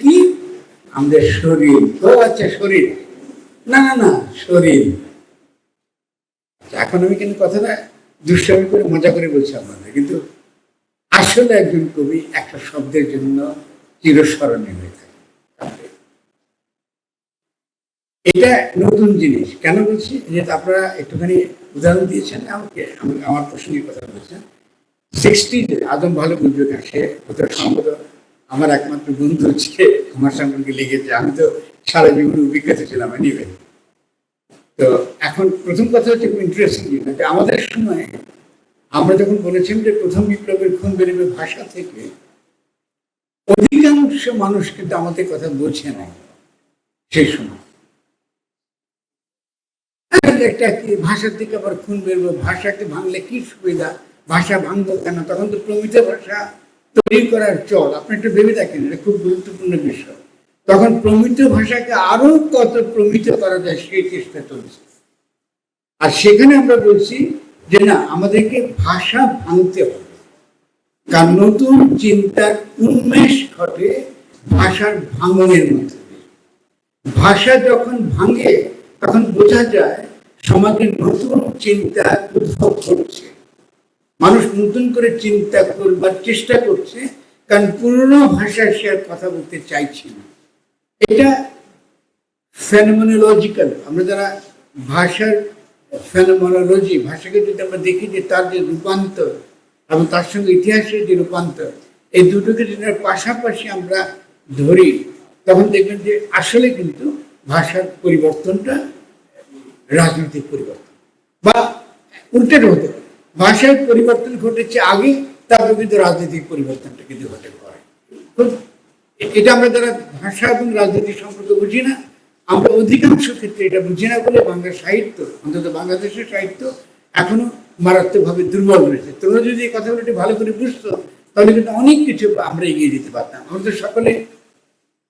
কি? আমাদের শরীর। আচ্ছা শরীর। না না শরীর। এখন আমি কিন্তু কথাটা দুষ্টামি করে মজা করে বলছি আপনাদের, কিন্তু আসলে একজন কবি একটা শব্দের জন্য চিরস্মরণীয় হয়ে থাকে। এটা নতুন জিনিস। কেন বলছি? যে আপনারা একটুখানি উদাহরণ দিয়েছেন, আমাকে, আমার প্রসঙ্গের কথা বলছেন। সিক্সটি আদম ভালো বুঝবে সে সম্ভবত আমার একমাত্র বন্ধু হচ্ছে আমার সম্পর্কে লেগেছে আমি তো সারা জীবনে অভিজ্ঞতা ছিলাম নিবে তো এখন প্রথম কথা হচ্ছে খুব ইন্টারেস্টিং যে আমাদের সময় আমরা যখন বলেছিলাম যে প্রথম বিপ্লবের খুন বেরোবে ভাষা থেকে, অধিকাংশ মানুষ কিন্তু আমাদের কথা বোঝে নাই সেই সময়। একটা কি ভাষার থেকে আবার খুন বেরবো, ভাষাকে ভাঙলে কি সুবিধা? ভাষা ভাঙবো কেন? তখন তো প্রমিত ভাষা। তৈরি করার চল, আপনি একটু ভেবে দেখেন, এটা খুব গুরুত্বপূর্ণ বিষয়। তখন প্রমিত ভাষাকে আরও কত প্রমিত করা যায় সেই চেষ্টা চলছে। আর সেখানে আমরা বলছি যে না, আমাদেরকে ভাষা ভাঙতে হবে। কারণ নতুন চিন্তার উন্মেষ ঘটে ভাষার ভাঙনের মধ্যে ভাষা যখন ভাঙে, তখন বোঝা যায় সমাজে নতুন চিন্তা উদ্ভব করছে মানুষ নতুন করে চিন্তা করবার চেষ্টা করছে, কারণ পুরনো ভাষায় সে আর কথা বলতে চাইছে না। এটা ফেনোমেনোলজিক্যাল আমরা যারা ভাষার ফেনোমেনোলজি ভাষাকে যদি আমরা দেখি যে তার যে রূপান্তর এবং তার সঙ্গে ইতিহাসের যে রূপান্তর, এই দুটোকে যদি পাশাপাশি আমরা ধরি, তখন দেখবেন যে আসলে কিন্তু ভাষার পরিবর্তনটা রাজনৈতিক পরিবর্তন। বা উল্টেটা হতে পারে। ভাষার পরিবর্তন ঘটেছে আগে তারপর কিন্তু রাজনৈতিক পরিবর্তনটা কিন্তু ঘটে পড়ে এটা আমরা যারা ভাষা এবং রাজনীতি সম্পর্কে বুঝি না, আমরা অধিকাংশ ক্ষেত্রে এটা বুঝি না বলে বাংলা সাহিত্য, অন্তত বাংলাদেশের সাহিত্য এখনও মারাত্মকভাবে দুর্বল রয়েছে। তোমরা যদি এই কথাগুলো একটু ভালো করে বুঝতো, তাহলে কিন্তু অনেক কিছু আমরা এগিয়ে দিতে পারতাম। আমাদের সকলে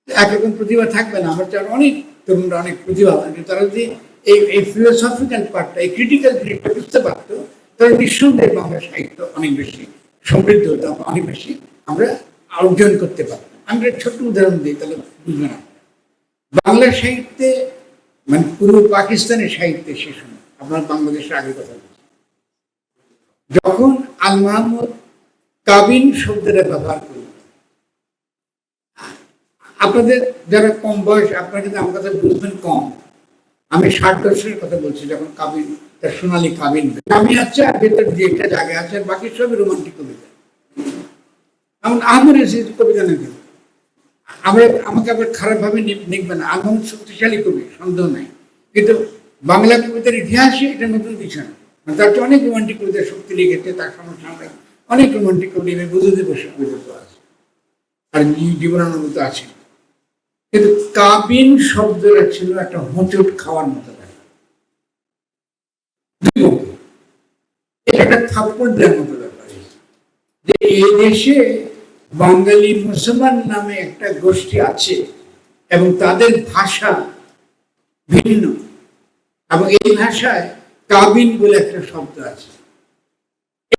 একরকম প্রতিভা থাকবে না, আমার চার অনেক তরুণরা অনেক প্রতিভাবান। কিন্তু তারা যদি এই এই ফিলোসফিক্যাল পার্টটা এই ক্রিটিক্যাল দিকটা বুঝতে পারতো তাহলে নিঃসন্দেহে বাংলা সাহিত্য অনেক বেশি, সমৃদ্ধ, অনেক বেশি। আমরা অর্জন করতে পারতাম আমি একটা ছোট্ট উদাহরণ দিই, তাহলে বুঝবে না বাংলা সাহিত্যে মানে পূর্ব পাকিস্তানের সাহিত্যে সে সময়, আপনার বাংলাদেশের আগে কথা বলছি যখন আল মাহমুদ কাবিন শব্দটা ব্যবহার করল আপনাদের যারা কম বয়স, আপনারা কিন্তু আমার কথা বুঝবেন কম, আমি ষাট দশকের কথা বলছি, যখন কাবিন সোনালী কাবিন আমি আছে আর ভেতর যে একটা জায়গায় আছে, আর বাকি সবই রোমান্টিক কবিতা। এমন আহমদ রশিদ কবিতা নেবেন আমরা আমাকে আবার খারাপভাবে লিখবে না। আহমদ শক্তিশালী কবি, সন্দেহ নাই। কিন্তু বাংলা কবিতার ইতিহাসে এটা নতুন কিছু না। মানে তার তো অনেক রোমান্টিক কবিতার শক্তি লিখেছে তার সমস্যা আমরা অনেক রোমান্টিক কবি লিখে বুঝতে বসে কবিতা তো আছে আর জীবনানন্দ তো আছে কিন্তু কাবিন শব্দটা ছিল একটা হোঁচট খাওয়ার মতো। দেশে বাঙালি মুসলমান নামে একটা গোষ্ঠী আছে এবং তাদের ভাষা ভিন্ন এবং এই ভাষায় কাবিন বলে একটা শব্দ আছে।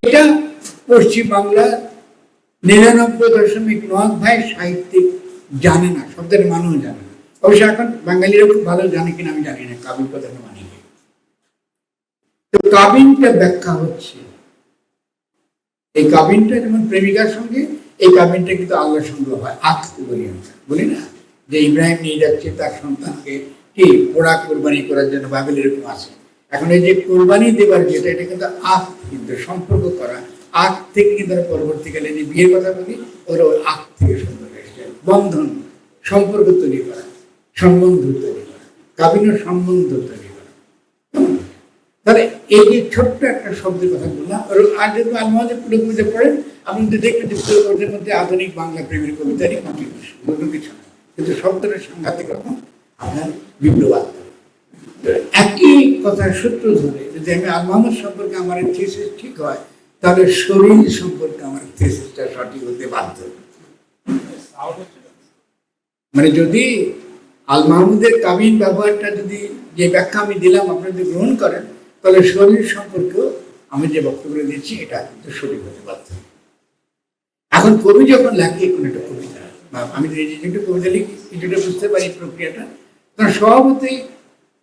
এটা পশ্চিম বাংলার নিরানব্বই দশমিক নয় ভাই সাহিত্যিক জানে না, শব্দের মানুষ জানে না। অবশ্য এখন বাঙালিরা খুব ভালো জানে কিনা আমি জানি না, কাবিন না। কাবিনটা ব্যাখ্যা হচ্ছে। এই কাবিনটা যেমন প্রেমিকার সঙ্গে, এই কাবিনটা কিন্তু সঙ্গে হয়। আখ বলি বলি না? যে ইব্রাহিম নিয়ে যাচ্ছে তার সন্তানকে, কি? পোড়া কোরবানি করার জন্য এরকম আছে। এখন এই যে কোরবানি দেবার যেটা, এটা কিন্তু আখ কিন্তু সম্পর্ক করা। আখ থেকে কিন্তু পরবর্তীকালে যে বিয়ের কথা বলি ওরা ওই আখ থেকে সম্পর্ক এসেছে। বন্ধন, সম্পর্ক তৈরি করা, সম্বন্ধ তৈরি করা। কাবিনের সম্বন্ধ তৈরি তাহলে এই যে ছোট্ট একটা শব্দের কথা বললাম, আর যদি আলমাদের পুরো কবিতা পড়েন, আপনি যদি দেখবেন যে পুরো কবিতার মধ্যে আধুনিক বাংলা প্রেমের কবিতারই কন্ট্রিবিউশন অন্য কিছু কিন্তু শব্দটা সাংঘাতিক রকম, আপনার বিপ্লবাত্মক তো একই কথার সূত্র ধরে, যদি আমি আল মোহাম্মদ সম্পর্কে আমার থিসিস ঠিক হয়, তাহলে শরীর সম্পর্কে আমার থিসিসটা সঠিক হতে বাধ্য। মানে যদি আল মাহমুদের কাবিন ব্যবহারটা যদি যে ব্যাখ্যা আমি দিলাম, আপনারা যদি গ্রহণ করেন তাহলে শরীর সম্পর্কেও আমি যে বক্তব্য দিচ্ছি, এটা কিন্তু সঠিক হতে বাধ্য। এখন কবি যখন লেখে, কোনো একটা কবিতা, বা আমি যেটা কবিতা লিখি কিছুটা বুঝতে পারি প্রক্রিয়াটা তখন স্বভাবতই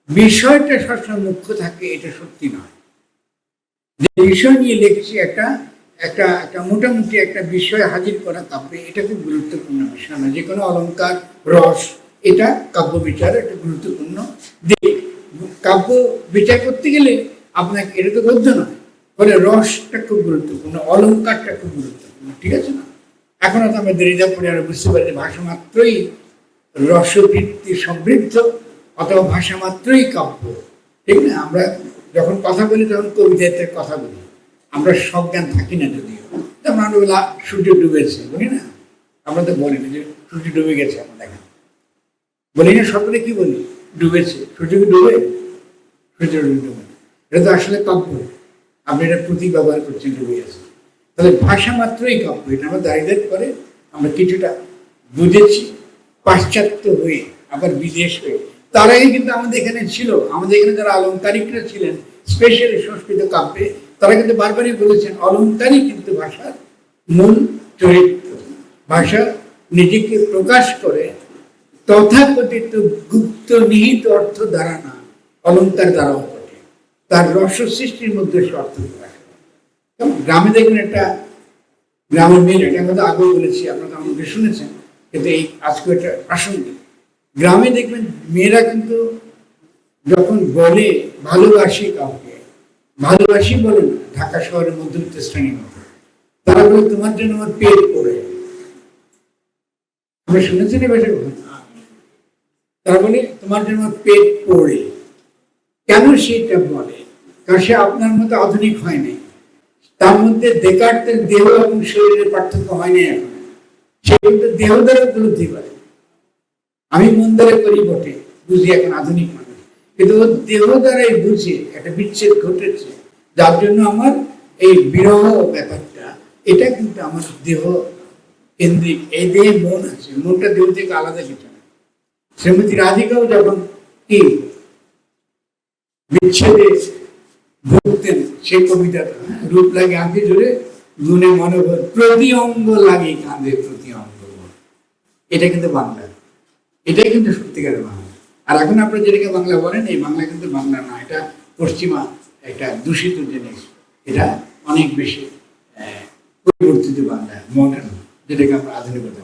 বিষয়টা সবসময় মুখ্য থাকে, এটা সত্যি নয়। যে বিষয় নিয়ে লিখছি একটা একটা একটা মোটামুটি একটা বিষয় হাজির করা কাব্যে, এটা খুব গুরুত্বপূর্ণ বিষয় না যে কোনো অলংকার, রস, এটা কাব্য বিচারের একটা গুরুত্বপূর্ণ দিক। কাব্য বিচার করতে গেলে আপনাকে এটা তো গদ্য নয় ফলে রসটা খুব গুরুত্বপূর্ণ অলংকারটা খুব গুরুত্বপূর্ণ, ঠিক আছে না? এখন তো আমরা দেরিদা পড়ে আর বুঝতে পারি ভাষা মাত্রই রসবৃত্তি সমৃদ্ধ অথবা ভাষা মাত্রই কাব্য, ঠিক না? আমরা যখন কথা বলি তখন কবিতাতে কথা বলি। আমরা সজ্ঞান থাকি না যদিও। যেমন আমরা সূর্য ডুবেছে বলি না? আমরা তো বলি না যে সূর্য ডুবে গেছে, আমরা দেখেন। বলি না সকলে কি বলি? ডুবেছে। সূর্য কি ডুবে সূর্য ডুবে। এটা তো আসলে কাব্য। আপনি এটা প্রতীক ব্যবহার করছেন ডুবে গেছে তাহলে ভাষা মাত্রই কাব্য। এটা আমরা দাঁড়িয়ে করে আমরা কিছুটা বুঝেছি, পাশ্চাত্য হয়ে, আবার বিদেশ হয়ে। তার আগে কিন্তু আমাদের এখানে ছিল, আমাদের এখানে যারা অলঙ্কারিকরা ছিলেন, স্পেশালি সংস্কৃত কাব্যে, তারা কিন্তু বারবারই বলেছেন অলঙ্কারই কিন্তু ভাষার মূল চরিত্র। ভাষা নিজেকে প্রকাশ করে তথাকথিত গুপ্ত নিহিত অর্থ দ্বারা না, অলঙ্কার দ্বারাও ঘটে। তার রস সৃষ্টির মধ্যে প্রকাশ গ্রামে দেখবেন একটা গ্রামের মেয়ের এটা তো আগেও বলেছি, আপনারা আমাকে শুনেছেন, কিন্তু এই আজকে এটা প্রাসঙ্গিক। গ্রামে দেখবেন মেয়েরা কিন্তু যখন বলে ভালোবাসি কাউকে, ভালোবাসি বলে না, ঢাকা শহরের মধ্যবিত্ত শ্রেণির মতো তারা বলে, তোমার জন্য আমার পেট পড়ে। আমরা শুনেছি এই ভাষার কথা তারা বলে তোমার জন্য পেট পড়ে। কেন সেটা বলে? কারণ সে আপনার মতো আধুনিক হয় নাই। তার মধ্যে দেকার্তের দেহ এবং শরীরের পার্থক্য হয়নি এখন। সে কিন্তু দেহ দ্বারা উপলব্ধি করে। আমি মন দ্বারা করি বটে, বুঝি এখন আধুনিক মানুষ। কিন্তু ও দেহ দ্বারাই বুঝে, একটা বিচ্ছেদ ঘটেছে। যার জন্য আমার এই বিরহ ব্যাপারটা, এটা কিন্তু আমার দেহ কেন্দ্রিক। এই দেহে মন আছে, মনটা দেহ থেকে আলাদা কিছু শ্রীমতী রাধিকাও যখন কি বিচ্ছেদে ভুগতেন, সেই কবিতাটা হ্যাঁ? রূপ লাগে আঁকে জুড়ে গুণে মনোবল প্রতি অঙ্গ লাগে কাঁদে প্রতি অঙ্গ এটা কিন্তু বাংলা। এটাই কিন্তু সত্যিকারের বাংলা। আর এখন আপনারা যেটাকে বাংলা বলেন, এই বাংলা কিন্তু বাংলা না, এটা পশ্চিমা একটা দূষিত জিনিস। এটা অনেক বেশি পরিবর্তিত বাংলা মডার্ন যেটাকে আমরা আধুনিকতা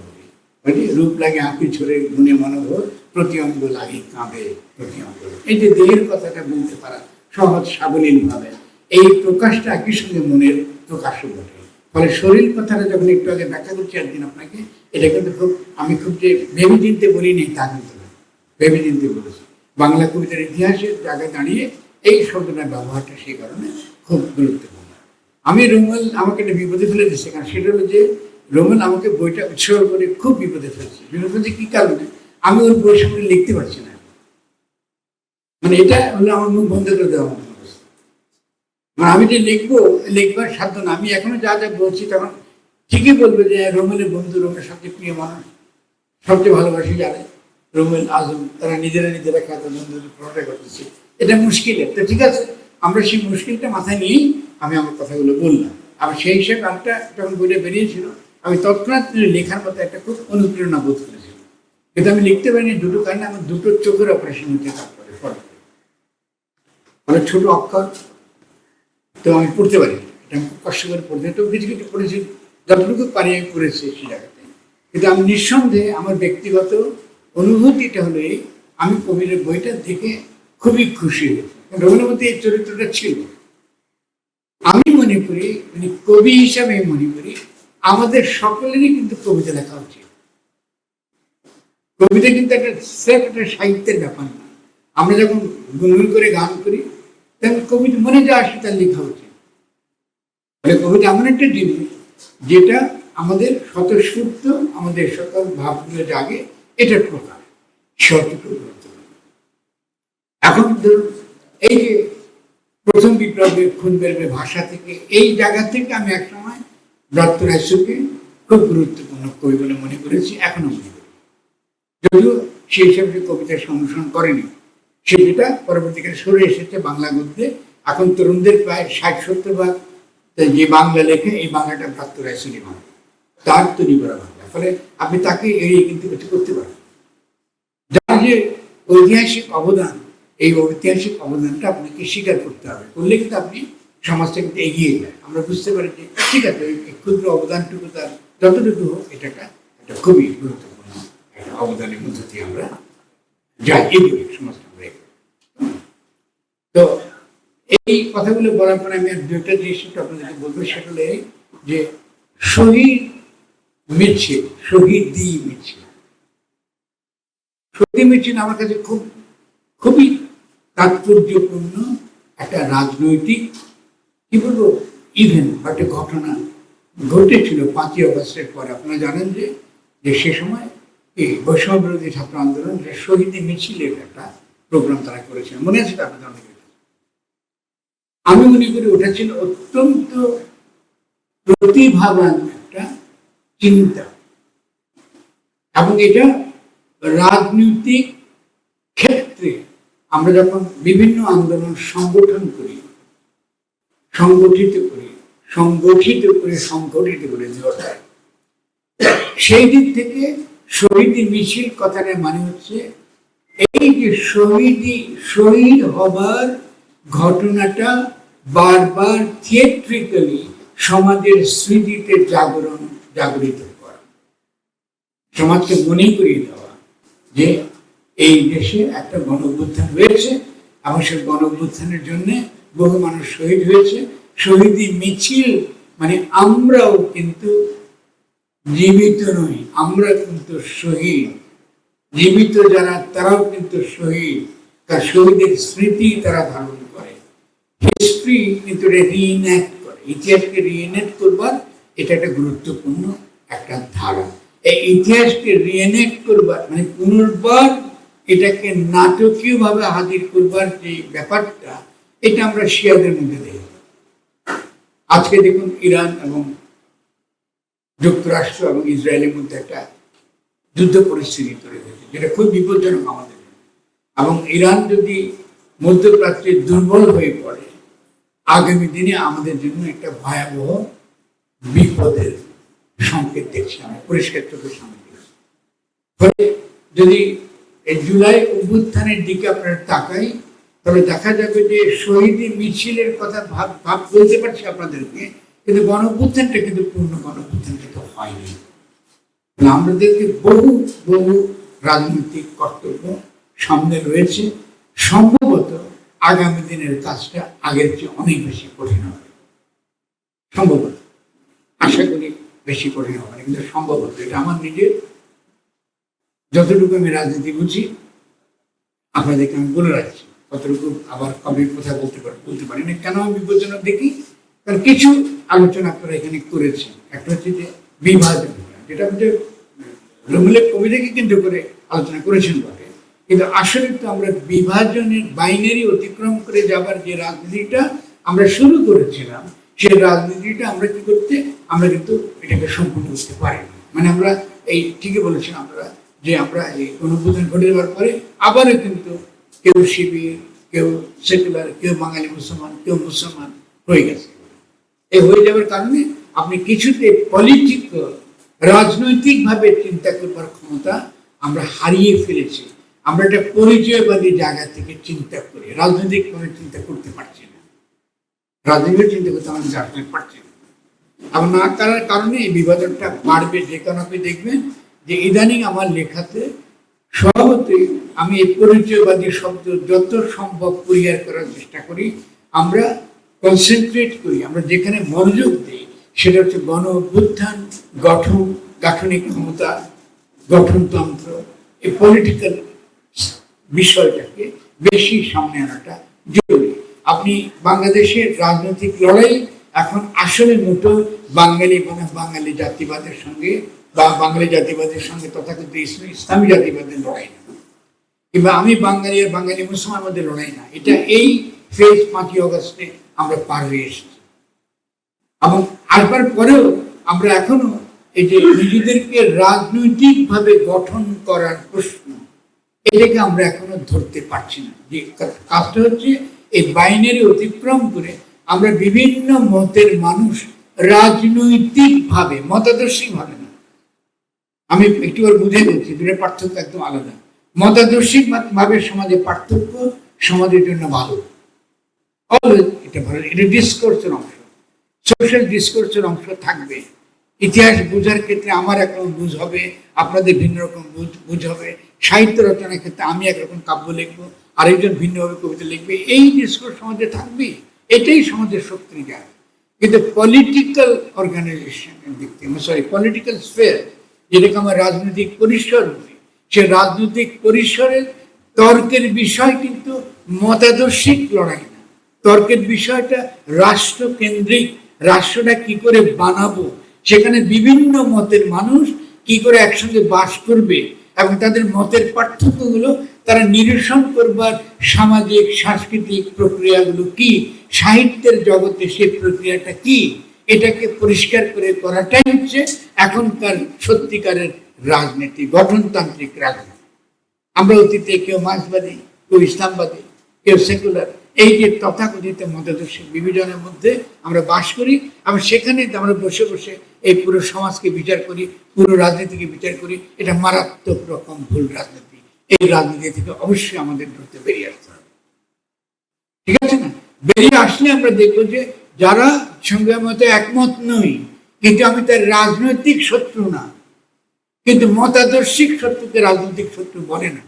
বলি। রূপ লাগে আঁকি ছড়ে গুণে মনোভর প্রতি অঙ্গ লাগে, কাঁপে প্রতি অঙ্গ এই যে দেহের কথাটা বলতে পারা সহজ সাবলীল ভাবে এই প্রকাশটা একই সঙ্গে মনের প্রকাশও ঘটে ফলে শরীর কথাটা যখন একটু আগে ব্যাখ্যা করছি একদিন আপনাকে, এটা কিন্তু খুব, আমি খুব যে ভেবে চিনতে বলিনি তা কিন্তু না। ভেবে চিনতে বলেছি। বাংলা কবিতার ইতিহাসের জায়গায় দাঁড়িয়ে এই শব্দটার ব্যবহারটা সেই কারণে খুব গুরুত্বপূর্ণ। আমি রোমেল, আমাকে একটা বিপদে ফেলে দিচ্ছে কারণ সেটা হলো যে রোমেল আমাকে বইটা উৎসর্গ করে খুব বিপদে ফেলছে। বিপদে ফেলছে কি কারণে? আমি ওর বই সামনে লিখতে পারছি না। মানে এটা আমার মুখ বন্ধ করে দেওয়া মানে আমি যে লিখব, লিখবার সাধ্য না। আমি এখনও যা যা বলছি তখন ঠিকই বলবে যে, রোমেলের বন্ধু রোমের সবচেয়ে প্রিয় মানুষ, সবচেয়ে ভালোবাসি জানে রোমেল, আজম, তারা নিজেরা নিজেরা খ্যাত বন্ধুদের প্রণটা করতেছে। এটা মুশকিলের। তো ঠিক আছে, আমরা সেই মুশকিলটা মাথায় নিয়েই আমি আমার কথাগুলো বললাম। আবার সেই হিসেবে আরেকটা যখন বইটা বেরিয়েছিল, আমি তৎক্ষণাৎ লেখার মতো একটা খুব অনুপ্রেরণা বোধ করেছিলাম কিন্তু আমি লিখতে পারিনি দুটো কারণে আমার দুটো চোখের অপারেশন হতে তারপরে পরে। অনেক ছোট অক্ষর তো আমি পড়তে পারি। এটা আমি খুব কষ্ট করে পড়তে তো কিছু কিছু পড়েছি যতটুকু পারি আমি পড়েছি সেই জায়গাতে। কিন্তু আমি নিঃসন্দেহে আমার ব্যক্তিগত অনুভূতিটা হলো এই, আমি কবির বইটা দেখে খুবই খুশি হয়েছি। রবীন্দ্র মধ্যে এই চরিত্রটা ছিল। আমি মনে করি মানে কবি হিসাবে মনে করি আমাদের সকলেরই কিন্তু কবিতা লেখা উচিত। কবিতা কিন্তু একটা সেফ একটা সাহিত্যের ব্যাপার না। আমরা যখন গুনগুন করে গান করি, তখন কবিতা মনে যা আসে তার লেখা উচিত ফলে কবিতা এমন একটা জিনিস যেটা আমাদের স্বতঃস্ফূর্ত, আমাদের সকল ভাবগুলো জাগে এটার প্রকার। সতটুকু এখন ধরুন, এই যে প্রথম বিপ্লবের খুন বেরবে ভাষা থেকে, এই জায়গা থেকে আমি একসময় ব্রাত্য রায়চুরকে খুব গুরুত্বপূর্ণ কবি বলে মনে করেছি, এখনও মনে করি। যদিও সেই হিসাবে সে কবিতা অনুসরণ করেনি। সে যেটা পরবর্তীকালে সরে এসেছে বাংলা গদ্যে। এখন তরুণদের প্রায় ষাট, সত্তর ভাগ যে বাংলা লেখে, এই বাংলাটা ব্রাত্য রায়চুরি বাংলা তার তৈরি করা বাংলা। ফলে আপনি তাকে এড়িয়ে কিন্তু কিছু করতে পারেন। যার যে ঐতিহাসিক অবদান, এই ঐতিহাসিক অবদানটা আপনাকে স্বীকার করতে হবে। করলে কিন্তু আপনি সমাজটা কিন্তু এগিয়ে যায় আমরা বুঝতে পারি যে ঠিক আছে, এই ক্ষুদ্র অবদানটুকু তার যতটুকু হোক, এটা একটা খুবই গুরুত্বপূর্ণ। অবদানের মধ্য দিয়ে আমরা যাই। সমাজটা আমরা তো এই কথাগুলো বলার পরে আমি আর দুইটা জিনিস আপনাদেরকে বলব, সেটা হলো যে শহীদ মিছিল শহীদ দি মিছিল শহীদ মিছিল আমার কাছে খুব, খুবই তাৎপর্যপূর্ণ একটা রাজনৈতিক, কি বলব ইভেন্ট বা একটা ঘটনা ঘটেছিল পাঁচই অগস্টের পরে। আপনারা জানেন যে সে সময় এই বৈষম্য বিরোধী ছাত্র আন্দোলন শহীদ মিছিলের একটা প্রোগ্রাম তারা করেছিলেন মনে আছে আপনাদের? আমি মনে করি ওটা ছিল অত্যন্ত প্রতিভাবান একটা চিন্তা এবং এটা রাজনৈতিক ক্ষেত্রে আমরা যখন বিভিন্ন আন্দোলন সংগঠন করি, সংগঠিত করি, সংগঠিত করে সংগঠিত করে দেওয়াটা সেই দিক থেকে শহীদ মিছিল কথাটা মানে হচ্ছে, এই যে শহীদি, শহীদ হবার ঘটনাটা বারবার থিয়েট্রিক্যালি সমাজের স্মৃতিতে জাগরণ, জাগরিত করা। সমাজকে মনে করিয়ে দেওয়া যে এই দেশে একটা গণ অভ্যুত্থান হয়েছে এবং সেই গণ অভ্যুত্থানের জন্য বহু মানুষ শহীদ হয়েছে। শহীদি মিছিল মানে আমরাও কিন্তু জীবিত নই, আমরা কিন্তু শহীদ। জীবিত যারা, তারাও কিন্তু শহীদ। তার শহীদের স্মৃতি তারা ধারণ করে। হিস্ট্রি কিন্তু রিইনেক্ট করে। ইতিহাসকে রিইনেক্ট করবার এটা একটা গুরুত্বপূর্ণ একটা ধারা এই ইতিহাসকে রিএনেক্ট করবার মানে পুনর্বার এটাকে নাটকীয় ভাবে হাজির করবার যে ব্যাপারটা, এটা আমরা শিয়াদের মধ্যে দেখি আজকে দেখুন ইরান এবং যুক্তরাষ্ট্র এবং ইসরায়েলের মধ্যে একটা যুদ্ধ পরিস্থিতি তৈরি হয়েছে, যেটা খুব বিপজ্জনক আমাদের এবং ইরান যদি মধ্যপ্রাচ্যে দুর্বল হয়ে পড়ে, আগামী দিনে আমাদের জন্য একটা ভয়াবহ বিপদের সংকেত দেখছি আমি পরিষ্কার চোখের সামনে ফলে যদি এই জুলাই অভ্যুত্থানের দিকে আপনারা তাকাই তবে দেখা যাবে যে শহীদ মিছিলের কথা ভাব ভাব বলতে পারছি আপনাদেরকে কিন্তু গণ অভ্যুত্থানটা কিন্তু পূর্ণ গণ অভ্যুত্থান কিন্তু হয়নি। আমাদেরকে বহু বহু রাজনৈতিক কর্তব্য সামনে রয়েছে। সম্ভবত আগামী দিনের কাজটা আগের চেয়ে অনেক বেশি কঠিন হবে। সম্ভবত। আশা করি বেশি কঠিন হবে না, কিন্তু সম্ভবত। এটা আমার নিজের যতটুকু আমি রাজনীতি বুঝি, আপনাদেরকে আমি বলে রাখছি কতটুকু আবার কবে কথা বলতে পারি বলতে পারি না। কেন আমি বিপজ্জনক দেখি? কারণ কিছু আলোচনা আপনারা এখানে করেছেন একটা হচ্ছে যে বিভাজন যেটা হচ্ছে রঙুলের কবিতাকে কেন্দ্র করে আলোচনা করেছেন বটে। কিন্তু আসলে তো আমরা বিভাজনের বাইনারি অতিক্রম করে যাবার যে রাজনীতিটা আমরা শুরু করেছিলাম, সেই রাজনীতিটা আমরা কি করতে, আমরা কিন্তু এটাকে সম্পূর্ণ করতে পারি মানে আমরা এই ঠিকই বলেছেন আমরা যে আমরা এই অনুবোধন ঘটে যাওয়ার পরে আবারও কিন্তু কেউ শিবির, কেউ সেকুলার, কেউ বাঙালি মুসলমান, কেউ মুসলমান হয়ে গেছে। এই হয়ে যাওয়ার কারণে আপনি কিছুতে পলিটিক্যাল রাজনৈতিকভাবে চিন্তা করবার ক্ষমতা আমরা হারিয়ে ফেলেছি। আমরা একটা পরিচয়বাদী জায়গা থেকে চিন্তা করি রাজনৈতিক ভাবে চিন্তা করতে পারছি না। রাজনৈতিক চিন্তা করতে আমরা জানতে পারছি না। না করার কারণে এই বিভাজনটা বাড়বে। যে কারণে আপনি দেখবেন যে ইদানিং আমার লেখাতে স্বভাবতই আমি এই পরিচয়বাদী শব্দ যত সম্ভব পরিহার করার চেষ্টা করি। আমরা কনসেন্ট্রেট করি। আমরা যেখানে মনোযোগ দিই, সেটা হচ্ছে গণ অভ্যুত্থান গঠন, গাঠনিক ক্ষমতা, গঠনতন্ত্র, এই পলিটিক্যাল বিষয়টাকে বেশি সামনে আনাটা জরুরি। আপনি বাংলাদেশের রাজনৈতিক লড়াই এখন আসলে মোটো বাঙালি মানে বাঙালি জাতিবাদের সঙ্গে বা বাঙালি জাতিবাদের সঙ্গে তথাকথিত ইসলাম- ইসলামী জাতিবাদের লড়াই না। কিংবা আমি বাঙালি আর বাঙালি মুসলমান মধ্যে লড়াই না। এটা এই ফেজ পাঁচই অগস্টে আমরা পার হয়ে এসেছি। এবং আসবার পরেও আমরা এখনও এই যে নিজেদেরকে রাজনৈতিক ভাবে গঠন করার প্রশ্ন, এটাকে আমরা এখনও ধরতে পারছি না। যে কাজটা হচ্ছে এই বাইনারি অতিক্রম করে আমরা বিভিন্ন মতের মানুষ রাজনৈতিক ভাবে মতাদর্শী ভাবে না। আমি একটু বুঝে বলছি দুটোর পার্থক্য একদম আলাদা। মতাদর্শিক ভাবে সমাজে পার্থক্য সমাজের জন্য ভালো। অলওয়েজ এটা ভালো এটা ডিসকোর্সের অংশ। সোশ্যাল ডিসকোর্সের অংশ থাকবে। ইতিহাস বোঝার ক্ষেত্রে আমার একরকম বুঝ হবে, আপনাদের ভিন্ন রকম বুঝ বুঝ হবে। সাহিত্য রচনার ক্ষেত্রে আমি একরকম কাব্য লিখব, আরেকজন ভিন্নভাবে কবিতা লিখবে। এই ডিসকোর্স সমাজে থাকবে। এটাই সমাজের শক্তির জায়গা কিন্তু পলিটিক্যাল অর্গানাইজেশন দিক থেকে সরি পলিটিক্যাল স্পেয়ার যেটাকে আমার রাজনৈতিক পরিসর বলি, সে রাজনৈতিক পরিসরের তর্কের বিষয় কিন্তু মতাদর্শিক লড়াই। তর্কের বিষয়টা রাষ্ট্রকেন্দ্রিক রাষ্ট্রটা কি করে বানাবো? সেখানে বিভিন্ন মতের মানুষ কি করে একসঙ্গে বাস করবে এবং তাদের মতের পার্থক্যগুলো তারা নিরসন করবার সামাজিক, সাংস্কৃতিক প্রক্রিয়াগুলো কি? সাহিত্যের জগতে সেই প্রক্রিয়াটা কি? এটাকে পরিষ্কার করে করাটাই হচ্ছে এখনকার সত্যিকারের রাজনীতি, গঠনতান্ত্রিক রাজনীতি। আমরা অতীতে কেউ মার্ক্সবাদী, কেউ ইসলামবাদী, কেউ সেকুলার। এই যে তথাকথিত মতাদর্শী বিভাজনের মধ্যে আমরা বাস করি, এবং সেখানে আমরা বসে বসে এই পুরো সমাজকে বিচার করি, পুরো রাজনীতিকে বিচার করি। এটা মারাত্মক রকম ভুল রাজনীতি। এই রাজনীতি থেকে অবশ্যই আমাদের ধরতে বেরিয়ে আসতে হবে। ঠিক আছে না? বেরিয়ে আসলে আমরা দেখব যে যারা সঙ্গে মতো একমত নই, কিন্তু আমি তার রাজনৈতিক শত্রু না, কিন্তু মতাদর্শিক শত্রুকে রাজনৈতিক শত্রু বলে না।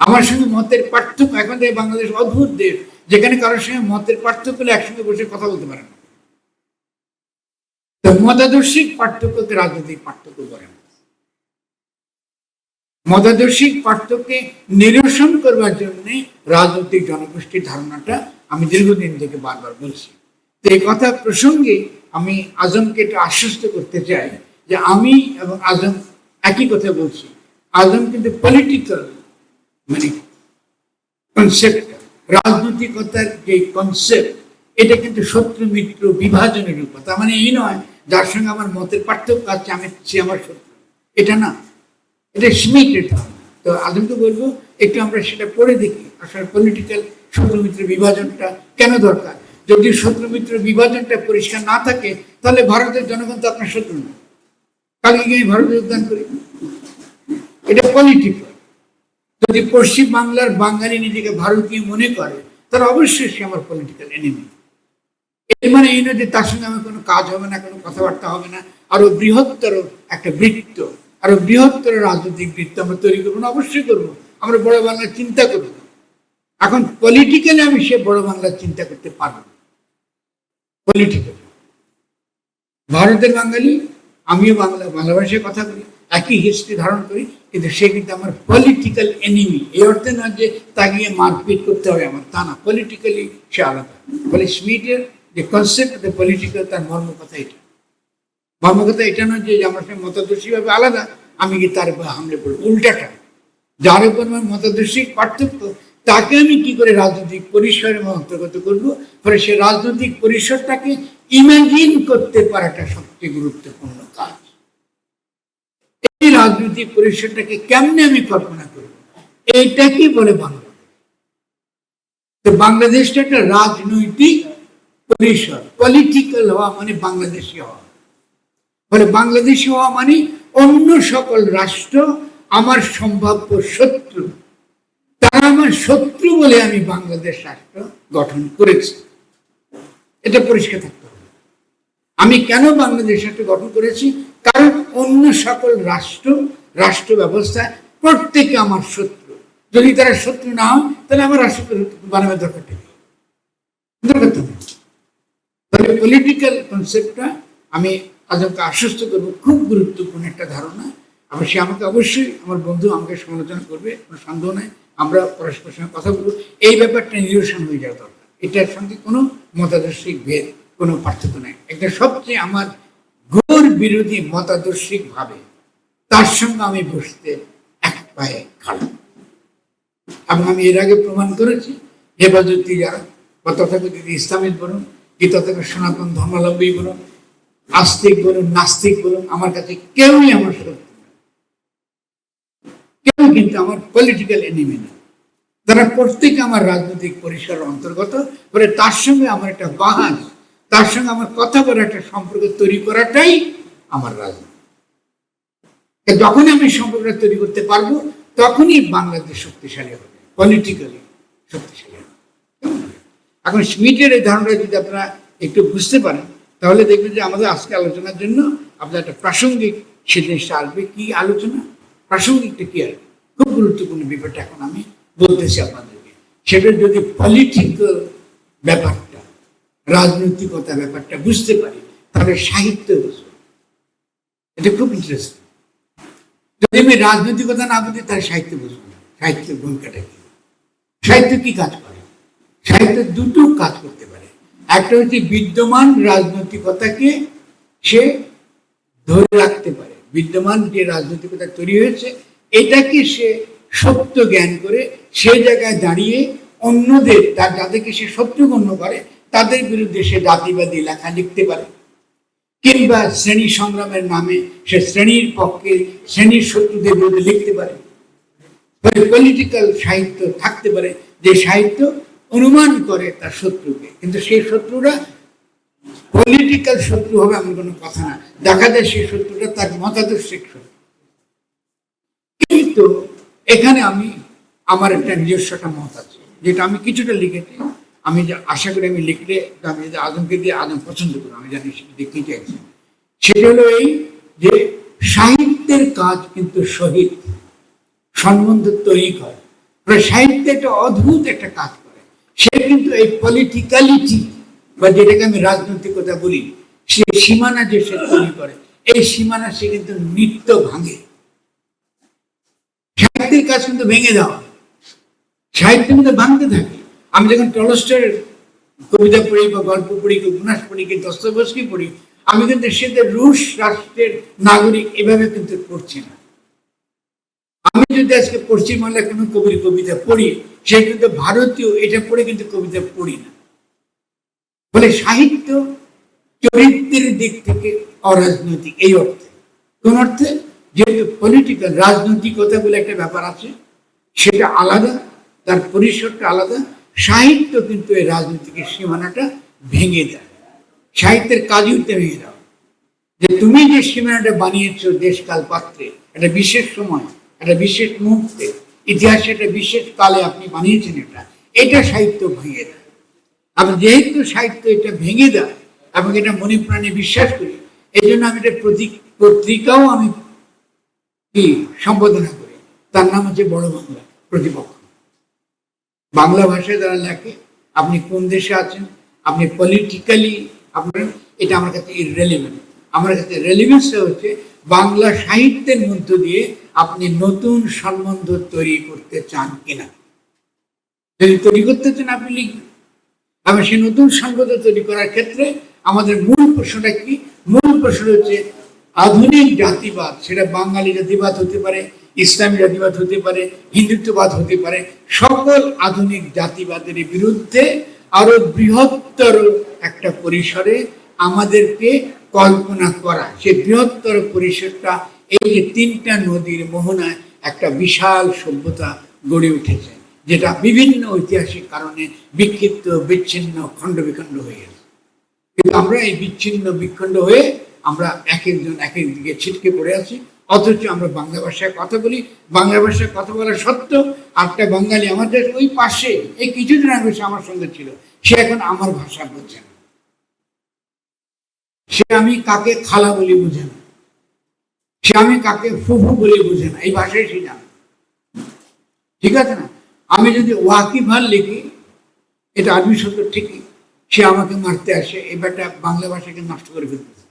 আমার সঙ্গে মতের পার্থক্য, এখন থেকে বাংলাদেশ অদ্ভুত দেশ, যেখানে কারোর সঙ্গে মতের পার্থক্য হলে একসঙ্গে বসে কথা বলতে পারে না। মতাদর্শিক পার্থক্যকে রাজনৈতিক পার্থক্য করে মতাদর্শিক পার্থক্যকে নিরসন করবার জন্য রাজনৈতিক জনগোষ্ঠীর ধারণাটা আমি দীর্ঘদিন থেকে বারবার বলছি। তো এই কথা প্রসঙ্গে আমি আজমকে একটু আশ্বস্ত করতে চাই যে আমি এবং আজম একই কথা বলছি। আজম কিন্তু পলিটিক্যাল মানে কনসেপ্ট রাজনৈতিকতার যে কনসেপ্ট এটা কিন্তু শত্রু মিত্র বিভাজনের উপর। তার মানে এই নয়, যার সঙ্গে আমার মতের পার্থক্য আছে, আমি, সে আমার শত্রু। এটা না। এটা স্মিট এটা। তো আদমকে বলব, একটু আমরা সেটা পড়ে দেখি আসলে পলিটিক্যাল শত্রু মিত্র বিভাজনটা কেন দরকার? যদি শত্রু মিত্র বিভাজনটা পরিষ্কার না থাকে, তাহলে ভারতের জনগণ তো আপনার শত্রু না। কালকে গিয়ে ভারতে যোগদান করি। এটা পলিটিক্যাল যদি পশ্চিম বাংলার বাঙালি নিজেকে ভারতীয় মনে করে, তাহলে অবশ্যই সে আমার পলিটিক্যাল এনিমি এর মানে এই নয় যে তার সঙ্গে আমার কোনো কাজ হবে না, কোনো কথাবার্তা হবে না। আরও বৃহত্তর একটা বৃত্ত আরও বৃহত্তর রাজনৈতিক বৃত্ত আমরা তৈরি করব না, অবশ্যই করব। আমরা বড় বাংলার চিন্তা করব এখন পলিটিক্যালি আমি সে বড় বাংলার চিন্তা করতে পারব পলিটিক্যালি ভারতের বাঙালি, আমিও বাংলা ভাষায় কথা বলি, একই হিস্ট্রি ধারণ করি। কিন্তু সে কিন্তু আমার পলিটিক্যাল এনিমি এই অর্থে না যে তাকে মারপিট করতে হবে আমার, তা না। পলিটিক্যালি সে আলাদা। ফলে স্মিটের যে কনসেপ্ট দ্য পলিটিক্যাল তার মর্ম কথা এটা। মর্ম কথা এটা নয় যে আমার সঙ্গে মতাদর্শীভাবে আলাদা, আমি কি তার উপর হামলে পড়ব উল্টাটা। যার উপর আমার মতাদর্শিক পার্থক্য, তাকে আমি কি করে রাজনৈতিক পরিসরে অন্তর্গত করব? ফলে সে রাজনৈতিক পরিসরটাকে ইমাজিন করতে পারাটা সবচেয়ে গুরুত্বপূর্ণ কাজ। এই রাজনৈতিক পরিসরটাকে কেমনে আমি কল্পনা করব? এইটাকে বলে বাংলা। বাংলাদেশটা একটা রাজনৈতিক পরিসর পলিটিক্যাল হওয়া মানে বাংলাদেশি হওয়া। ফলে বাংলাদেশি হওয়া মানে অন্য সকল রাষ্ট্র আমার সম্ভাব্য শত্রু। তারা আমার শত্রু বলে আমি বাংলাদেশ রাষ্ট্র গঠন করেছি। এটা পরিষ্কার থাকতে হবে। আমি কেন বাংলাদেশ রাষ্ট্র গঠন করেছি? কারণ অন্য সকল রাষ্ট্র রাষ্ট্র ব্যবস্থা প্রত্যেকে আমার শত্রু। যদি তারা শত্রু না হয়, তাহলে আমার রাষ্ট্র বানাবার দরকার। তাহলে পলিটিক্যাল কনসেপ্টটা আমি আজকে আশ্বস্ত করব, খুব গুরুত্বপূর্ণ একটা ধারণা। আবার সে আমাকে অবশ্যই, আমার বন্ধু আমাকে সমালোচনা করবে, কোনো সন্দেহ নাই। আমরা পরস্পর সঙ্গে কথা বলব। এই ব্যাপারটা নিরসন হয়ে যাওয়া দরকার। এটার সঙ্গে কোনো মতাদর্শিক ভেদ, কোনো পার্থক্য নেই। একটা সবচেয়ে আমার ঘোর বিরোধী মতাদর্শিক ভাবে তার সঙ্গে আমি বসতে এক পায়ে খাড়া। এবং আমি এর আগে প্রমাণ করেছি হেফাজতি যারা তথাকথিত ইসলামিক বলুন, কি তথাকথিত সনাতন ধর্মাবলম্বী বলুন, আস্তিক বলুন, নাস্তিক বলুন, আমার কাছে কেউই আমার শত্রু। কেউ কিন্তু আমার পলিটিক্যাল এনিমি না। তারা প্রত্যেকে আমার রাজনৈতিক পরিসরের অন্তর্গত ফলে তার সঙ্গে আমার একটা বাহাস তার সঙ্গে আমার কথা বলার একটা সম্পর্ক তৈরি করাটাই আমার রাজনীতি। তা যখনই আমি সম্পর্কটা তৈরি করতে পারব, তখনই বাংলাদেশ শক্তিশালী হবে পলিটিক্যালি শক্তিশালী হবে। এখন স্মিটের এই ধারণাটা যদি আপনারা একটু বুঝতে পারেন, তাহলে দেখবেন যে আমাদের আজকে আলোচনার জন্য আপনার একটা প্রাসঙ্গিক সে জিনিসটা আসবে, কি আলোচনা? প্রাসঙ্গিকটা কি আসবে খুব গুরুত্বপূর্ণ ব্যাপারটা এখন আমি বলতেছি আপনাদেরকে। সেটা যদি পলিটিক্যাল ব্যাপারটা রাজনৈতিকতা ব্যাপারটা বুঝতে পারি তাহলে সাহিত্য বুঝব। এটা খুব ইন্টারেস্টিং যদি আমি রাজনৈতিকতা না বুঝি, তাহলে সাহিত্য বুঝব না। সাহিত্যের ভূমিকাটা কি? সাহিত্য কি কাজ করে? সাহিত্য দুটো কাজ করতে পারে। একটা হচ্ছে বিদ্যমান রাজনৈতিকতাকে সে ধরে রাখতে পারে। বিদ্যমান যে রাজনৈতিকতা তৈরি হয়েছে, এটাকে সে সত্য জ্ঞান করে সে জায়গায় দাঁড়িয়ে অন্যদের, তার, যাদেরকে সে সত্য গণ্য করে তাদের বিরুদ্ধে সে জাতিবাদী লেখা লিখতে পারে। কিংবা শ্রেণি সংগ্রামের নামে সে শ্রেণির পক্ষে শ্রেণির শত্রুদের বিরুদ্ধে লিখতে পারে। পলিটিক্যাল সাহিত্য থাকতে পারে যে সাহিত্য অনুমান করে তার শত্রুকে। কিন্তু সেই শত্রুরা পলিটিক্যাল শত্রু হবে এমন কোনো কথা না। দেখা যায় সেই শত্রুটা তার মতাদর্শিক শত্রু। কিন্তু এখানে আমি, আমার একটা নিজস্ব একটা মত আছে, যেটা আমি কিছুটা লিখেছি। আমি যে আশা করি আমি লিখলে আমি আদমকে দিয়ে আদম পছন্দ করি, আমি জানি সেটা দেখতে চাইছি সেটা হলো এই যে সাহিত্যের কাজ কিন্তু শহীদ সম্বন্ধ তৈরি করে। সাহিত্য একটা অদ্ভুত একটা কাজ করে। সে কিন্তু এই পলিটিক্যালিটি বা যেটাকে আমি রাজনৈতিকতা বলি, সে সীমানা যে সে তৈরি করে, এই সীমানা সে কিন্তু নিত্য ভাঙে। সাহিত্যের কাজ কিন্তু ভেঙে দেওয়া। সাহিত্য কিন্তু ভাঙতে থাকে। আমি যখন টলস্টের কবিতা পড়ি বা গল্প পড়ি কি উপন্যাস পড়ি কি দস্তবস্কি পড়ি, আমি কিন্তু সেটা রুশ রাষ্ট্রের নাগরিক এভাবে কিন্তু পড়ছি না। আমি যদি আজকে পশ্চিমবাংলার কোনো কবির কবিতা পড়ি, সে কিন্তু ভারতীয়, এটা পড়ে কিন্তু কবিতা পড়ি না। বলে সাহিত্য চরিত্রের দিক থেকে অরাজনৈতিক, এই অর্থে। কোন অর্থে? যেহেতু পলিটিক্যাল রাজনৈতিকতা বলে একটা ব্যাপার আছে, সেটা আলাদা, তার পরিসরটা আলাদা সাহিত্য কিন্তু এই রাজনীতিকের সীমানাটা ভেঙে দেয়। সাহিত্যের কাজই হতে ভেঙে দাও যে তুমি যে সীমানাটা বানিয়েছো দেশকাল পাত্রে, একটা বিশেষ সময়, একটা বিশেষ মুহূর্তে, ইতিহাসে একটা বিশেষ কালে আপনি বানিয়েছেন এটা এটা সাহিত্য ভেঙে দেয়। আর যেহেতু সাহিত্য এটা ভেঙে দেয়, এবং এটা মনে প্রাণে বিশ্বাস করি, এই জন্য আমি এটা প্রতীক, পত্রিকাও আমি কি সম্বোধনা করি। তার নাম হচ্ছে বড় বাংলা প্রতিপক্ষ। বাংলা ভাষায় যারা লেখে, আপনি কোন দেশে আছেন, আপনি পলিটিক্যালি আপনার, এটা আমার কাছে ইরেলিভেন্ট আমার কাছে রেলিভেন্সটা হচ্ছে, বাংলা সাহিত্যের মধ্য দিয়ে আপনি নতুন সম্বন্ধ তৈরি করতে চান কিনা। যদি তৈরি করতে চান, আপনি লিখবেন। এবং সেই নতুন সম্পদ তৈরি করার ক্ষেত্রে আমাদের মূল প্রশ্নটা কি? মূল প্রশ্ন হচ্ছে, আধুনিক জাতিবাদ, সেটা বাঙালি জাতিবাদ হতে পারে ইসলামী জাতিবাদ হতে পারে, হিন্দুত্ববাদ হতে পারে, সকল আধুনিক জাতিবাদের বিরুদ্ধে আরও বৃহত্তর একটা পরিসরে আমাদেরকে কল্পনা করা। সে বৃহত্তর পরিসরটা এই যে তিনটা নদীর মোহনায় একটা বিশাল সভ্যতা গড়ে উঠেছে, যেটা বিভিন্ন ঐতিহাসিক কারণে বিক্ষিপ্ত, বিচ্ছিন্ন, খণ্ড বিখণ্ড হয়ে গেছে। কিন্তু আমরা এই বিচ্ছিন্ন, বিখণ্ড হয়ে আমরা এক একজন এক এক দিকে ছিটকে পড়ে আছি। অথচ আমরা বাংলা ভাষায় কথা বলি, বাংলা ভাষায় কথা বলা সত্ত্বেও একটা বাঙালি আমাদের ওই পাশে, এই কিছুদিন আগে সে আমার সঙ্গে ছিল। সে এখন আমার ভাষা বলছে না। সে আমি কাকে খালা বলি বুঝে না। সে আমি কাকে ফুফু বলে বুঝে না। এই ভাষায় সে জানে। ঠিক আছে না? আমি যদি ওয়াকিফাল লিখি, এটা আরবি শব্দ ঠিকই, সে আমাকে মারতে আসে এবারটা বাংলা ভাষাকে নষ্ট করে ফেলতে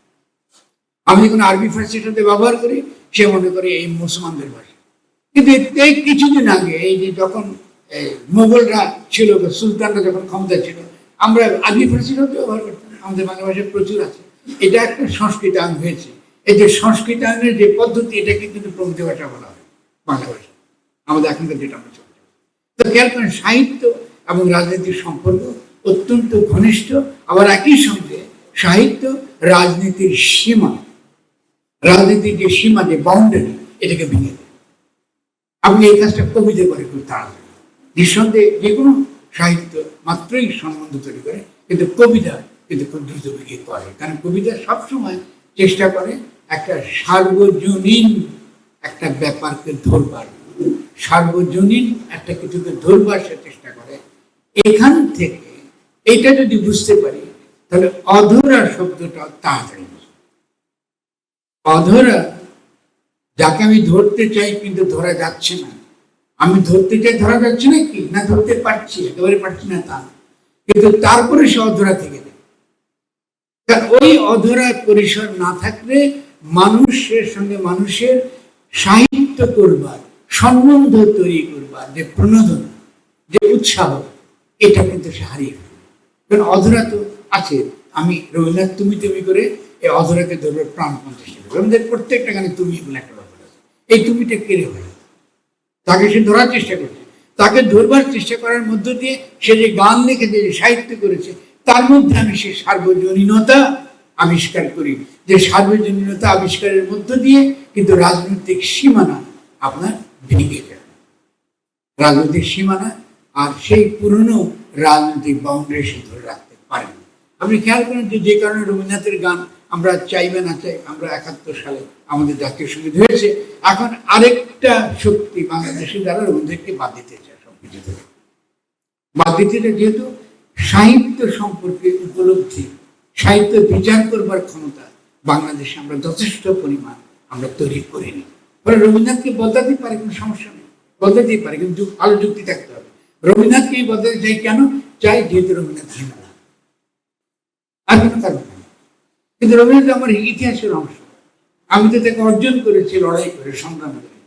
আমি যখন আরবি ফার্সির সাথে ব্যবহার করি, সে মনে করে এই মুসলমানদের ভাষা। কিন্তু এই কিছুদিন আগে, এই যে যখন মোগলরা ছিল, বা সুলতানরা যখন ক্ষমতা ছিল, আমরা আরবি ফার্সির সাথে ব্যবহার করতাম, আমাদের বাংলা ভাষায় প্রচুর আছে। এটা একটা সংস্কৃতায়ন হয়েছে। এই যে সংস্কৃতায়নের যে পদ্ধতি, এটাকে কিন্তু প্রকৃতি ভাষা বলা হয়, বাংলা ভাষা। আমাদের এখনকার যেটা আমরা চলছে। তো খেয়াল করেন, সাহিত্য এবং রাজনীতির সম্পর্ক অত্যন্ত ঘনিষ্ঠ, আবার একই সঙ্গে সাহিত্য, রাজনীতির সীমা রাজনীতির যে সীমা যে বাউন্ডারি এটাকে ভেঙে দেয়। আপনি এই কাজটা কবিতে করে খুব তাড়াতাড়ি নিঃসন্দেহে যে কোনো সাহিত্য মাত্রই সম্বন্ধ তৈরি করে, কিন্তু কবিতা কিন্তু খুব দ্রুত ভেঙে করে কারণ কবিতা সবসময় চেষ্টা করে একটা সার্বজনীন একটা ব্যাপারকে ধরবার। সার্বজনীন একটা কিছুকে ধরবার সে চেষ্টা করে। এখান থেকে এটা যদি বুঝতে পারি, তাহলে অধরা শব্দটা তাড়াতাড়ি। অধরা, যাকে আমি ধরতে চাই কিন্তু ধরা যাচ্ছে না। আমি ধরতে চাই ধরা যাচ্ছে না কি? না ধরতে পারছি, একেবারে পারছি না তা। কিন্তু তারপরে সে অধরা থেকে যায়। ওই অধরা পরিসর না থাকলে মানুষের সঙ্গে মানুষের সাহিত্য করবার, সম্বন্ধ তৈরি করবার যে প্রণোদনা, যে উৎসাহ, এটা কিন্তু সে হারিয়ে কারণ অধরা তো আছে। আমি রবীন্দ্রনাথ তুমি তুমি করে এই অধরাকে ধরবার প্রাণপণ চেষ্টা করি রবীন্দ্রনাথ প্রত্যেকটা গানে তুমি বলে একটা ব্যাপার আছে। এই তুমিটা কেড়ে হয় তাকে সে ধরার চেষ্টা করছে। তাকে ধরবার চেষ্টা করার মধ্য দিয়ে সে যে গান লিখেছে যে সাহিত্য করেছে, তার মধ্যে আমি সে সার্বজনীনতা আবিষ্কার করি। যে সার্বজনীনতা আবিষ্কারের মধ্য দিয়ে কিন্তু রাজনৈতিক সীমানা আপনার ভেঙে যায়। রাজনৈতিক সীমানা আর সেই পুরনো রাজনৈতিক বাউন্ডারি সে ধরে রাখতে পারে না আপনি খেয়াল করেন যে যে কারণে রবীন্দ্রনাথের গান আমরা চাইবে না চাই আমরা একাত্তর সালে আমাদের জাতীয় সংগীত হয়েছে। এখন আরেকটা শক্তি বাংলাদেশে যারা রবীন্দ্রকে বাদ দিতে চায় সবকিছু থেকে বাদ দিতে যেহেতু সাহিত্য সম্পর্কে উপলব্ধি, সাহিত্য বিচার করবার ক্ষমতা বাংলাদেশে আমরা যথেষ্ট পরিমাণ আমরা তৈরি করিনি। ফলে রবীন্দ্রনাথকে বদলাতে পারে কোনো সমস্যা নেই বদলাতেই পারে, কিন্তু ভালো যুক্তি থাকতে হবে। রবীন্দ্রনাথকে বদলাতে চাই কেন? চাই যেহেতু রবীন্দ্রনাথ আর কোনো কারণ কিন্তু রবীন্দ্রনাথ আমার ইতিহাসের অংশ। আমি তো তাকে অর্জন করেছি, লড়াই করে, সংগ্রাম করে।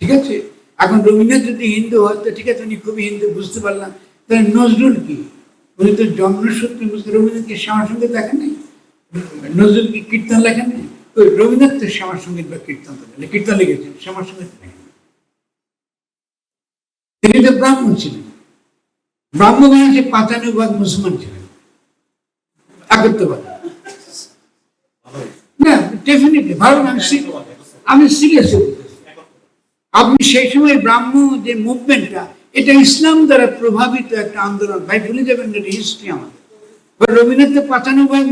ঠিক আছে? এখন রবীন্দ্রনাথ যদি হিন্দু হয়, তো ঠিক আছে, উনি খুবই হিন্দু, বুঝতে পারলাম। তাহলে নজরুল কি? উনি তো জন্মসূত্রে বুঝতে রবীন্দ্রনাথকে শ্যামার সঙ্গে দেখেন নাই? নজরুল কি কীর্তন লেখেন নাই? তো রবীন্দ্রনাথ তো শ্যামার সংগীত বা কীর্তন। কীর্তন লিখেছেন, শ্যামার সংগীত তিনি তো ব্রাহ্মণ ছিলেন। ব্রাহ্মণ সে পাঁচানুবাদ মুসলমান ছিলেন। একত্রবাদ আপনি সেই সময় ব্রাহ্ম যে মুভমেন্টটা এটা ইসলাম দ্বারা প্রভাবিত একটা আন্দোলন। ভাই, ভুলে যাবেন না হিস্ট্রি আমাদের। রবীন্দ্রনাথ পাঁচানব্বই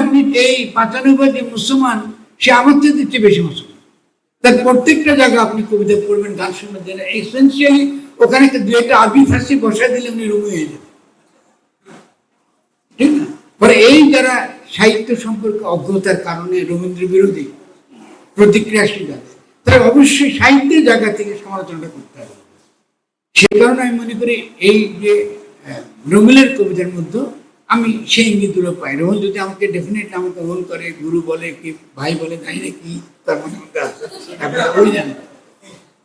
আপনি এই পাঁচানব্বই যে মুসলমান, সে আমার থেকে বেশি মুসলমান। তার প্রত্যেকটা জায়গা আপনি কবিতা পড়বেন, গান শুনবেন এসেন্সিয়ালি ওখানে দু একটা আরবি ফার্সি বসায় দিলে উনি রুমে হয়ে যাবেন ঠিক না? পরে এই যারা সাহিত্য সম্পর্কে অজ্ঞতার কারণে রবীন্দ্র বিরোধী প্রতিক্রিয়াশীল আছে তারা অবশ্যই সাহিত্যের জায়গা থেকে সমালোচনাটা করতে হবে। সে কারণে আমি মনে করি এই যে রমিলের কবিতার মধ্যে আমি সেই ইঙ্গিতগুলো পাই। রোহন যদি আমাকে ডেফিনেটলি আমাকে রোল করে, গুরু বলে কি, ভাই বলে জানি না কি তার মনে মধ্যে আছে ওই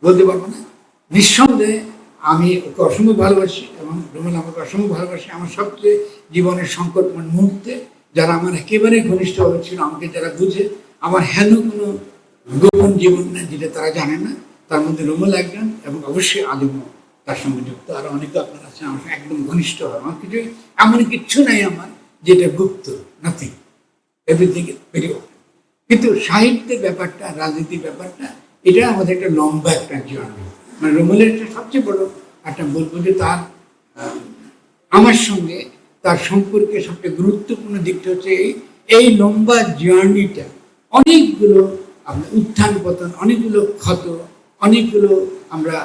বলতে পারব না। নিঃসন্দেহে আমি ওকে অসম্ভব ভালোবাসি এবং রুমেল আমাকে অসম্ভব ভালোবাসি। আমার সবচেয়ে জীবনের সংকটময় মুহূর্তে যারা আমার একেবারে ঘনিষ্ঠভাবে ছিল, আমাকে যারা বুঝে, আমার হেন কোনো গোপন জীবন না যেটা তারা জানে না, তার মধ্যে রুমেল একজন এবং অবশ্যই আজমও তার সঙ্গে যুক্ত। আরও অনেকে আপনারা আছে, আমার একদম ঘনিষ্ঠ হয়। আমার কিছু, এমন কিচ্ছু নাই আমার যেটা গুপ্ত নাথিং এভরিথিং ভেরি কিন্তু সাহিত্যের ব্যাপারটা, রাজনীতির ব্যাপারটা, এটা আমাদের একটা লম্বা একটা জার্নি মানে রুমেলের সবচেয়ে বড় একটা বলব যে তার আমার সঙ্গে তার সম্পর্কে সবচেয়ে গুরুত্বপূর্ণ দিকটা হচ্ছে এই এই লম্বা জার্নিটা অনেকগুলো আপনার উত্থান পতন, অনেকগুলো ক্ষত, অনেকগুলো আমরা,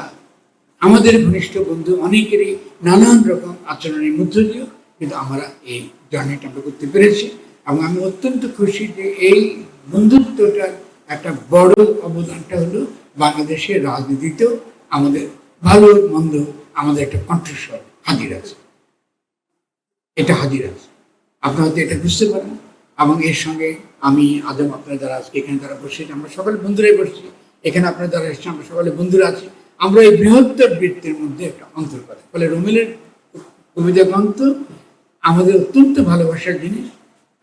আমাদের ঘনিষ্ঠ বন্ধু, অনেকেরই নানান রকম আচরণের মধ্য দিয়েও কিন্তু আমরা এই জার্নিটা আমরা করতে পেরেছি এবং আমি অত্যন্ত খুশি যে এই বন্ধুত্বটার একটা বড় অবদানটা হলো বাংলাদেশের রাজনীতিতেও আমাদের ভালো মন্দ আমাদের একটা কণ্ঠস্বর হাজির আছে। এটা হাজির আছে। আপনারা হয়তো এটা বুঝতে পারেন। এবং এর সঙ্গে আমি, আদম আপনারা যারা আজকে এখানে যারা বসে আমরা সকলে বন্ধুরাই বসছি। এখানে আপনারা যারা এসেছেন আমরা সকলে বন্ধুরা আছি। আমরা এই বৃহত্তর বৃত্তের মধ্যে একটা অন্তর করে ফলে রমিলের কবিতা গ্রন্থ আমাদের অত্যন্ত ভালোবাসার জিনিস।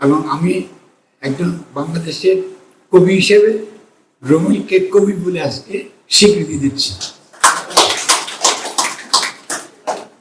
এবং আমি একজন বাংলাদেশের কবি হিসেবে রমিলকে কবি বলে আজকে স্বীকৃতি দিচ্ছি।